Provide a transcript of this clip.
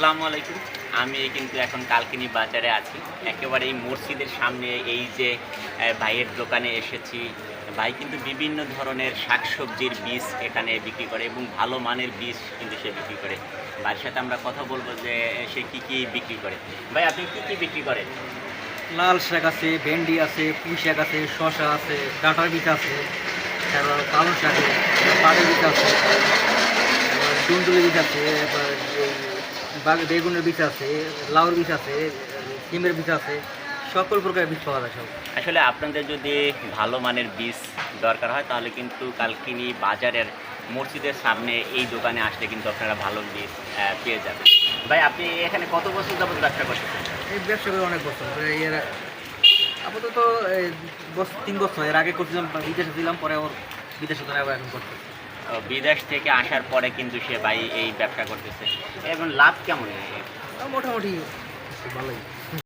আসসালামু আলাইকুম। আমি কিন্তু এখন কালকিনি বাজারে আছি। একেবারে এই মসজিদের সামনে এই যে ভাইয়ের দোকানে এসেছি। ভাই কিন্তু বিভিন্ন ধরনের শাকসবজির বীজ এখানে বিক্রি করে এবং ভালো মানের বীজ কিন্তু সে বিক্রি করে। ভাইয়ের সাথে আমরা কথা বলব যে সে কি কি বিক্রি করে। ভাই, আপনি কি কি বিক্রি করেন? লাল শাক আছে, ভেন্ডি আছে, পুঁই শাক আছে শশা আছে, ডাঁটার বীজ আছে, তারপর পালং শাক আছে পাটের বীজ আছে বীজ আছে এবার বেগুনের বীজ আছে লাউর বীজ আছে সিমের বীজ আছে সকল প্রকার বীজ পাওয়া যায় সব। আসলে আপনাদের যদি ভালো মানের বীজ দরকার হয় তাহলে কিন্তু কালকিনি বাজারের মসজিদের সামনে এই দোকানে আসলে কিন্তু আপনারা ভালো বীজ পেয়ে যাবেন। ভাই আপনি এখানে কত বছর যাবত ব্যবসা করতেছেন? এই ব্যবসা করে অনেক বছর। এর আপাতত তিন বছর। এর আগে করছিলাম বিদেশে দিলাম পরে ওর বিদেশে ধরে আবার এখন করতেছি। বিদেশ থেকে আসার পরে কিন্তু সে ভাই এই ব্যবসা করতেছে। এবং লাভ কেমন মোটামুটি ভালোই।